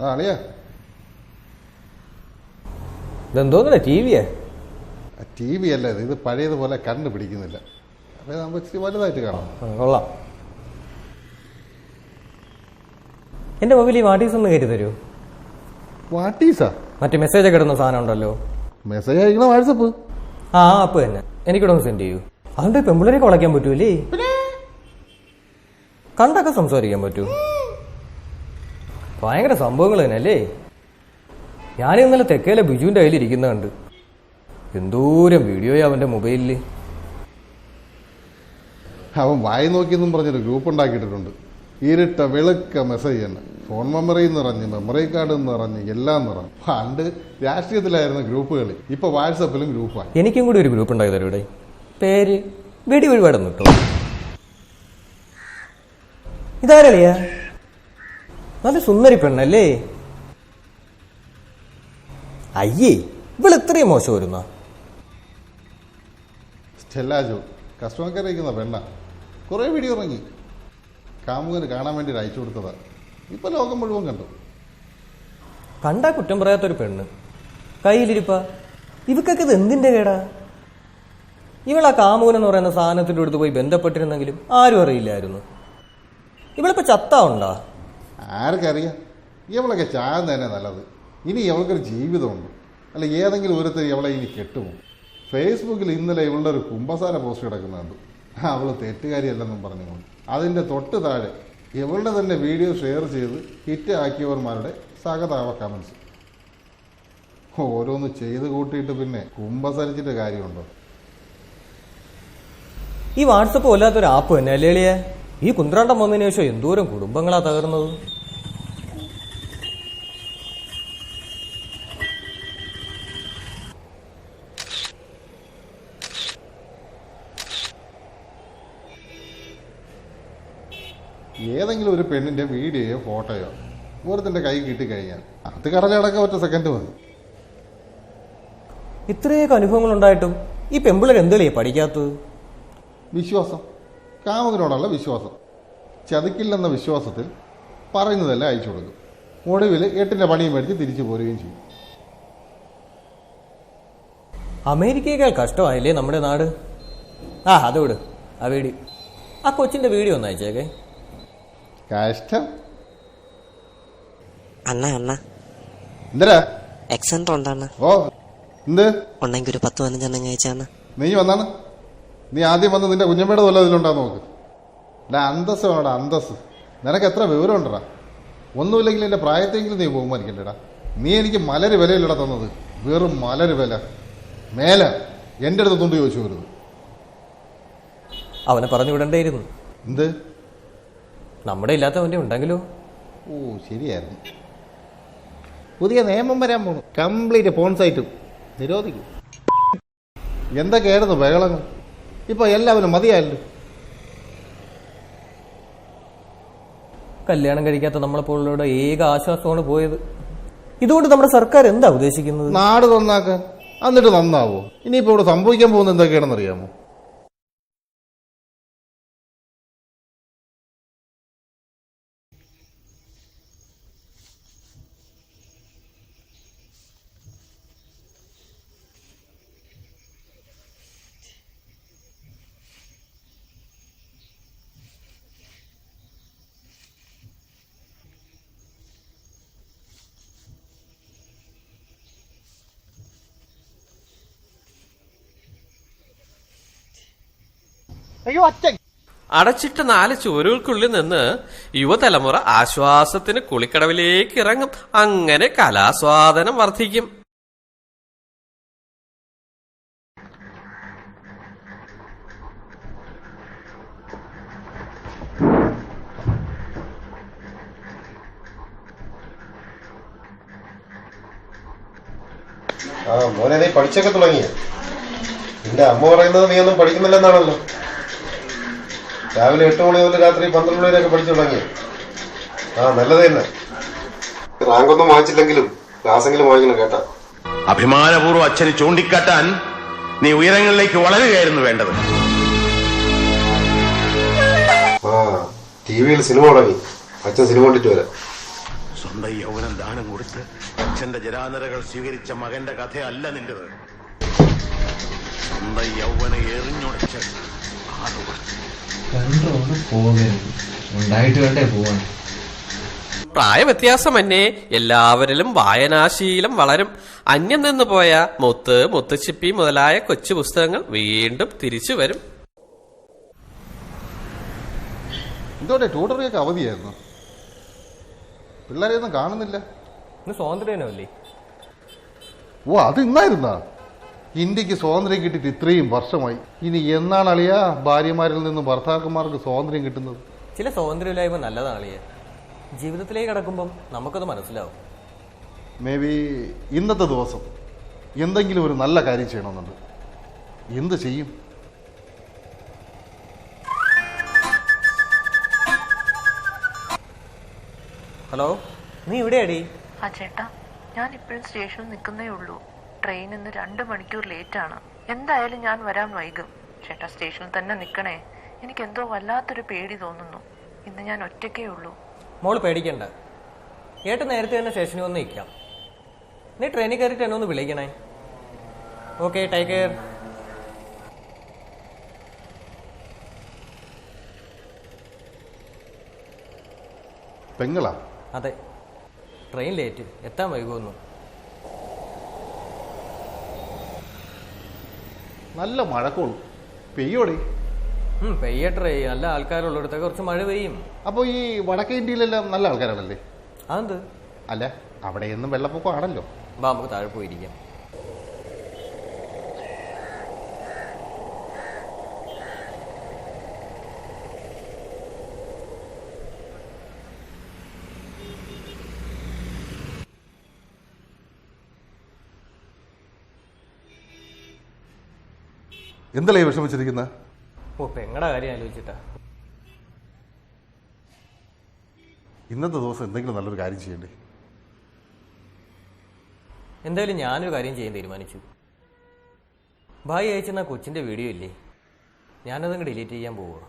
ആ അളിയാ. ഇതെന്തോന്നില്ല ടി വിയാ ടി വി അല്ല ഇത്. ഇത് പഴയതുപോലെ കണ്ണ് പിടിക്കുന്നില്ല. അപ്പോൾ നമുക്ക് ഇച്ചിരി വലുതായിട്ട് കാണാം. കൊള്ളാം. എന്റെ മൊബൈൽ ഈ വാട്ടീസ് ഒന്ന് കയറ്റി തരൂ. വാട്ടീസാ? മറ്റേ മെസ്സേജ് ഒക്കെ ഇടുന്ന സാധനം ഉണ്ടല്ലോ. മെസ്സേജ് അയക്കണ വാട്സപ്പ്? ആ ആപ്പ് തന്നെ. എനിക്കിവിടെ ഒന്ന് സെൻഡ് ചെയ്യൂ. അതുകൊണ്ട് പെമ്പിള്ളേരെ കൊളയ്ക്കാൻ പറ്റൂലേ? കണ്ടൊക്കെ സംസാരിക്കാൻ പറ്റൂ. ഭയങ്കര സംഭവങ്ങൾ തന്നെ അല്ലേ ഞാൻ ഇന്നലെ തെക്കേലെ ബിജുവിന്റെ കയ്യിൽ ഇരിക്കുന്ന കണ്ട്. എന്തോരം വീഡിയോയാ അവന്റെ മൊബൈലിൽ അവൻ വായി നോക്കിയെന്നും പറഞ്ഞൊരു ഗ്രൂപ്പ് ഉണ്ടാക്കിയിട്ടുണ്ട് ഇരുട്ട വെളുക്ക മെസ്സേജ് തന്നെ ഫോൺ മെമ്മറി നിറഞ്ഞ് മെമ്മറി കാർഡ് നിറഞ്ഞ് എല്ലാം നിറഞ്ഞു. പണ്ട് രാഷ്ട്രീയത്തിലായിരുന്ന ഗ്രൂപ്പുകൾ ഇപ്പൊ വാട്സപ്പിലും ഗ്രൂപ്പായി. എനിക്കും കൂടി ഒരു ഗ്രൂപ്പ് ഉണ്ടായി പേര് വെടി ഒഴിപാടെന്ന് കേട്ടോ. ഇതാരളിയാ നല്ല സുന്ദരി പെണ്ണല്ലേ? അയ്യേ ഇവൾ ഇത്രയും മോശം വരുന്ന? സ്റ്റെല്ലാജോ കസ്റ്റമർ കെയർ അയക്കുന്ന പെണ്ണ. കുറേ വീഡിയോ ഇറങ്ങി. കാമുകന് കാണാൻ വേണ്ടി അയച്ചു കൊടുത്തതാ. ഇപ്പൊ ലോകം മുഴുവൻ കണ്ടു. കണ്ടാ കുറ്റം പറയാത്തൊരു പെണ്ണ്. കയ്യിലിരിപ്പ. ഇവക്കൊക്കെ ഇത് എന്തിന്റെ കേടാ? ഇവളാ കാമുകൻ എന്ന് പറയുന്ന സാധനത്തിന്റെ അടുത്ത് പോയി ബന്ധപ്പെട്ടിരുന്നെങ്കിലും ആരും അറിയില്ലായിരുന്നു. ഇവളിപ്പോ ചത്താ ഉണ്ടാ? ആർക്കറിയാം? ഇവളൊക്കെ ചാകുന്ന തന്നെ നല്ലത്. ഇനി ഇവൾക്കൊരു ജീവിതമുണ്ട്. അല്ല ഏതെങ്കിലും ഒരുത്തർ ഇവളെ ഇനി കെട്ടുമോ? ഫേസ്ബുക്കിൽ ഇന്നലെ ഇവളുടെ ഒരു കുമ്പസാര പോസ്റ്റ് കിടക്കുന്നുണ്ട്. അവൾ തെറ്റുകാരിയല്ലെന്നും പറഞ്ഞുകൊണ്ട്. അതിന്റെ തൊട്ട് താഴെ ഇവളുടെ തന്നെ വീഡിയോ ഷെയർ ചെയ്ത് ഹിറ്റ് ആക്കിയവർമാരുടെ സഹതാപ കമൻസ് ഓരോന്ന് ചെയ്ത് കൂട്ടിയിട്ട് പിന്നെ കുംഭസരിച്ചിട്ട് കാര്യമുണ്ടോ? ഈ വാട്സപ്പ് വല്ലാത്തൊരു ആപ്പ് തന്നെ അല്ലേ ഈ കുന്ത്രാണ്ടം വന്നതിന് ശേഷം എന്തോരം കുടുംബങ്ങളാ തകർന്നത്? ഏതെങ്കിലും ഒരു പെണ്ണിന്റെ വീഡിയോയോ ഫോട്ടോയോ ഓരോത്തിന്റെ കൈ കിട്ടിക്കഴിഞ്ഞാൽ അത് കടലടക്കം ഒറ്റ സെക്കൻഡ് മതി. ഇത്രയൊക്കെ അനുഭവങ്ങൾ ഉണ്ടായിട്ടും ഈ പെമ്പിളർ എന്തെളിയാ പഠിക്കാത്തത്? വിശ്വാസം. കാമുകനോടുള്ള വിശ്വാസം. ചതിക്കില്ലെന്ന വിശ്വാസത്തിൽ പറയുന്നതെല്ലാം അയച്ചു കൊടുക്കും. ഒടുവിൽ എട്ടിന്റെ പണിയും മേടിച്ച് തിരിച്ചു പോരുകയും ചെയ്യും. അമേരിക്കയേക്കാൾ കഷ്ടമായില്ലേ നമ്മുടെ നാട്? ആ അത് വിട്. ആ വീഡിയോ ആ കൊച്ചിന്റെ വീഡിയോ ഒന്ന് അയച്ചേക്കേ. കഷ്ടം. അണ്ണ അണ്ണ. എന്തരാ? എക്സെന്റർ ഉണ്ടാണ് ഓ എന്ത്? ഉണ്ടെങ്കിൽ ഒരു പത്ത് പതിനഞ്ചെണ്ണം കഴിച്ചാണ് നീ വന്നാണ് നീ ആദ്യം വന്ന് നിന്റെ കുഞ്ഞമ്മയുടെ തൊല്ല ഇതിലുണ്ടാ നോക്ക്. അല്ല അന്തസ് വേണോടാ അന്തസ് നിനക്ക് എത്ര വിവരം ഉണ്ടടാ ഒന്നുമില്ലെങ്കിൽ എന്റെ പ്രായത്തെങ്കിലും നീ ബഹുമാനിക്കണ്ടേടാ നീ എനിക്ക് മലര് വിലയിലടാ തന്നത്. വെറും മലര് വില. മേല എന്റെ അടുത്ത് തൊണ്ട് ചോദിച്ചു വരുന്നത് അവനെ പറഞ്ഞു വിടണ്ടേയിരുന്നു. എന്ത്? നമ്മുടെ ഇല്ലാത്തവന്റെ ഉണ്ടെങ്കിലോ? ഓ ശരിയായിരുന്നു. പുതിയ നിയമം വരാൻ പോണു. കംപ്ലീറ്റ് ഫോൺ സൈറ്റും. നിരോധിക്കും. എന്തൊക്കെയായിരുന്നു ബഹളങ്ങൾ? ഇപ്പൊ എല്ലാവരും മതിയായല്ലോ. കല്യാണം കഴിക്കാത്ത നമ്മളെപ്പോലുള്ളവരുടെ ഏക ആശ്വാസമാണ് പോയത്. ഇതുകൊണ്ട് നമ്മുടെ സർക്കാർ എന്താ ഉദ്ദേശിക്കുന്നത്? നാട് നന്നാക്കാൻ എന്നിട്ട് നന്നാവോ? ഇനിയിപ്പോ ഇവിടെ സംഭവിക്കാൻ പോകുന്ന എന്തൊക്കെയാണെന്ന് അറിയാമോ അടച്ചിട്ട നാല് ചുവരുകൾക്കുള്ളിൽ നിന്ന് യുവതലമുറ ആശ്വാസത്തിന് കുളിക്കടവിലേക്ക് ഇറങ്ങും. അങ്ങനെ കലാസ്വാദനം വർദ്ധിക്കും. ആ മോനെ നീ പഠിച്ചൊക്കെ തുടങ്ങിയ. നിന്റെ അമ്മ പറയുന്നത് നീ ഒന്നും പഠിക്കുന്നില്ലെന്നാണല്ലോ. രാവിലെ എട്ട് മണി മുതൽ രാത്രി പന്ത്രണ്ട് മണി വരെയൊക്കെ പഠിച്ചു തുടങ്ങി. ആ നല്ലത് തന്നെ. റാങ്ക് ഒന്നും വാങ്ങിച്ചില്ലെങ്കിലും ക്ലാസ്സെങ്കിലും വാങ്ങിക്കണം കേട്ടാ. അഭിമാനപൂർവം അച്ഛന് ചൂണ്ടിക്കാട്ടാൻ നീ ഉയരങ്ങളിലേക്ക് വളരുകയായിരുന്നു വേണ്ടത്. ആ ടി വിയിൽ സിനിമ തുടങ്ങി. അച്ഛൻ സിനിമ കണ്ടിട്ട് വരാം. സ്വന്തം യൗവനം ദാനം കൊടുത്ത് അച്ഛന്റെ ജരാനരകൾ സ്വീകരിച്ച മകന്റെ കഥയല്ല നിന്റേത്. സ്വന്തം യൗവന എറിഞ്ഞുടച്ച് ആളുകൾ കണ്ടോണ്ട് പോകരുത് ഉണ്ടായിട്ട് വേണ്ടേ പോവാൻ. പ്രായവ്യത്യാസമന്യേ എല്ലാവരിലും വായനാശീലം വളരും. അന്യം നിന്ന് പോയ മുത്ത് മുത്തുച്ചിപ്പി മുതലായ കൊച്ചു പുസ്തകങ്ങൾ വീണ്ടും തിരിച്ചു വരും. ഇതോടെ ട്യൂട്ടറിയൊക്കെ അവധിയായിരുന്നു? പിള്ളേരെയൊന്നും കാണുന്നില്ല. ഇന്ന് സ്വാതന്ത്ര്യദിനമല്ലേ? ഓ അത് ഇന്നായിരുന്നാ? ഇന്ത്യയ്ക്ക് സ്വാതന്ത്ര്യം കിട്ടിയിട്ട് ഇത്രയും വർഷമായി. ഇനി എന്നാണ് അളിയ ഭാര്യമാരിൽ നിന്നും ഭർത്താക്കന്മാർക്ക് സ്വാതന്ത്ര്യം കിട്ടുന്നത്? ചില സ്വാതന്ത്ര്യമില്ലായ്മ അളിയ. ജീവിതത്തിലേക്ക് കടക്കുമ്പം നമുക്കത് മനസ്സിലാവും. മേ ബി ഇന്നത്തെ ദിവസം എന്തെങ്കിലും ഒരു നല്ല കാര്യം ചെയ്യണമെന്നുണ്ട്. എന്ത് ചെയ്യും? ഹലോ നീ ഇവിടെയാടി? ആ ചേട്ടാ ഞാൻ ഇപ്പോഴും സ്റ്റേഷനിൽ നിൽക്കുന്നേ ഉള്ളൂ. ട്രെയിൻ ഇന്ന് രണ്ട് മണിക്കൂർ ലേറ്റ് ആണ്. എന്തായാലും ഞാൻ വരാൻ വൈകും. ചേട്ടാ സ്റ്റേഷനിൽ തന്നെ നിൽക്കണേ. എനിക്ക് എന്തോ വല്ലാത്തൊരു പേടി തോന്നുന്നു. ഇന്ന് ഞാൻ ഒറ്റയ്ക്കേ ഉള്ളൂ. മോൾ പേടിക്കണ്ട. ഏട്ട് നേരത്തെ തന്നെ സ്റ്റേഷനിൽ വന്ന് നിൽക്കാം. നീ ട്രെയിനിൽ കയറിയിട്ട് എന്നെ ഒന്ന് വിളിക്കണേ. ഓക്കെ ടേക്ക് കെയർ പെങ്ങളാ? അതെ. ട്രെയിൻ ലേറ്റ് എത്താൻ വൈകുമെന്നു. നല്ല മഴക്കോളും. പെയ്യോടെ? പെയ്യട്ടേ. നല്ല ആൾക്കാരുള്ളിടത്തൊക്കെ കുറച്ച് മഴ പെയ്യും. അപ്പോൾ ഈ വടക്കേ ഇന്ത്യയിലെല്ലാം നല്ല ആൾക്കാരാണല്ലേ? അതെന്ത്? അല്ല അവിടെ എന്നും വെള്ളപ്പൊക്കമാണല്ലോ വാ നമുക്ക് താഴെ പോയിരിക്കാം എന്തല്ലേ വിഷമിച്ചിരിക്കുന്നത് ഓ പെങ്ങടെ കാര്യം ആലോചിച്ചിട്ടാ? ഇന്നത്തെ ദിവസം എന്തെങ്കിലും നല്ലൊരു കാര്യം ചെയ്യണ്ടേ? എന്തായാലും ഞാനൊരു കാര്യം ചെയ്യാൻ തീരുമാനിച്ചു. ഭായി അയച്ചെന്ന കൊച്ചിന്റെ വീഡിയോ ഇല്ലേ? ഞാനതങ്ങ് ഡിലീറ്റ് ചെയ്യാൻ പോവുക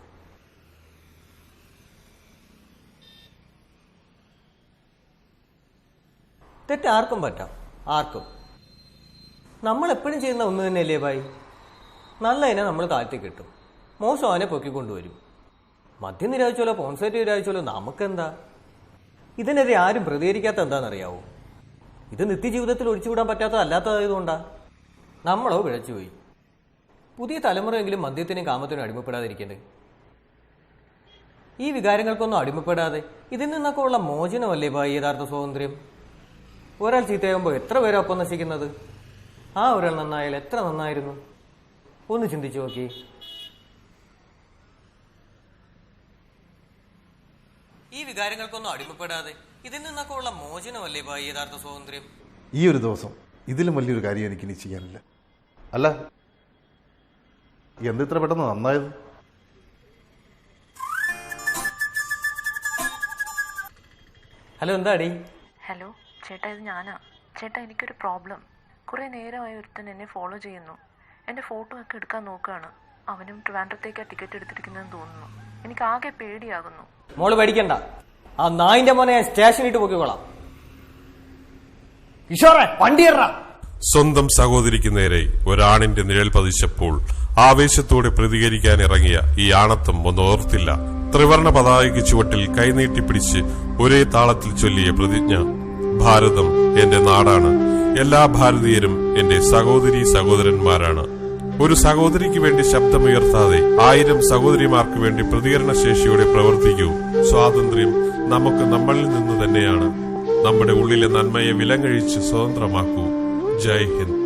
തെറ്റ് ആർക്കും പറ്റാം. ആർക്കും? നമ്മൾ എപ്പോഴും ചെയ്യുന്ന ഒന്ന് തന്നെയല്ലേ ഭായി? നല്ലതിനെ നമ്മൾ താഴ്ത്തി കിട്ടും. മോശം അവനെ പൊക്കിക്കൊണ്ടുവരും മദ്യം നിരാഴ്ചോലോ പോൺസൈറ്റ് നിരാഴ്ചോലോ നമുക്കെന്താ? ഇതിനെതിരെ ആരും പ്രതികരിക്കാത്ത എന്താണെന്നറിയാവോ? ഇത് നിത്യജീവിതത്തിൽ ഒഴിച്ചുവിടാൻ പറ്റാത്തതല്ലാത്തതായതുകൊണ്ടാ. നമ്മളോ പിഴച്ചുപോയി. പുതിയ തലമുറയെങ്കിലും മദ്യത്തിനും കാമത്തിനും അടിമപ്പെടാതിരിക്കണ്ടേ? ഈ വികാരങ്ങൾക്കൊന്നും അടിമപ്പെടാതെ ഇതിൽ നിന്നൊക്കെ ഉള്ള മോചനമല്ലേ ഭായി യഥാർത്ഥ സ്വാതന്ത്ര്യം? ഒരാൾ ചീത്തയാകുമ്പോൾ എത്ര പേരാ ഒപ്പം നശിക്കുന്നത്? ആ ഒരാൾ നന്നായാൽ എത്ര നന്നായിരുന്നു? ഒന്ന് ചിന്തിച്ചു നോക്കി. ഈ വികാരങ്ങൾക്കൊന്നും അടിമപ്പെടാതെ ഇതിൽ നിന്നൊക്കെ ഉള്ള മോചനമല്ലേ ഭായി യഥാർത്ഥ സ്വാതന്ത്ര്യം? ഈ ഒരു ദിവസം ഇതിലും വലിയൊരു കാര്യം എനിക്ക് ഇനി ചെയ്യാനില്ല. അല്ല എന്തിത്ര പെട്ടെന്ന് നന്നായത്? ഹലോ എന്താടി? ഹലോ ചേട്ടാ ഇത് ഞാനാ. ചേട്ടാ എനിക്കൊരു പ്രോബ്ലം. കുറേ നേരമായി ഒരുത്തൻ എന്നെ ഫോളോ ചെയ്യുന്നു. എന്റെ ഫോട്ടോ ഒക്കെ എടുക്കാൻ നോക്കുകയാണ്. അവനും ട്രിവാൻഡ്രത്തേക്കാ ടിക്കറ്റ് എടുത്തിരിക്കുന്നതെന്ന് തോന്നുന്നു. എനിക്ക് ആകെ പേടിയാകുന്നു. മോൾ പേടിക്കണ്ട. ആ നായിന്റെ മോനെ സ്റ്റേഷനിൽ സ്റ്റേഷനിട്ട് പൊക്കിക്കോളാം. കിഷോറെ വണ്ടി സ്വന്തം സഹോദരിക്ക് നേരെ ഒരാണിന്റെ നിഴൽ പതിച്ചപ്പോൾ ആവേശത്തോടെ പ്രതികരിക്കാൻ ഇറങ്ങിയ ഈ ആണത്വം ഒന്ന് ഓർത്തില്ല. ത്രിവർണ പതാകയ്ക്ക് ചുവട്ടിൽ കൈനീട്ടിപ്പിടിച്ച് ഒരേ താളത്തിൽ ചൊല്ലിയ പ്രതിജ്ഞ ഭാരതം എന്റെ നാടാണ്. എല്ലാ ഭാരതീയരും എന്റെ സഹോദരി സഹോദരന്മാരാണ്. ഒരു സഹോദരിക്ക് വേണ്ടി ശബ്ദമുയർത്താതെ ആയിരം സഹോദരിമാർക്ക് വേണ്ടി പ്രതികരണ ശേഷിയോടെ പ്രവർത്തിക്കൂ. സ്വാതന്ത്ര്യം നമുക്ക് നമ്മളിൽ നിന്ന് തന്നെയാണ്. നമ്മുടെ ഉള്ളിലെ നന്മയെ വിലങ്ങഴിച്ച് സ്വതന്ത്രമാക്കൂ. ജയ് ഹിന്ദ്.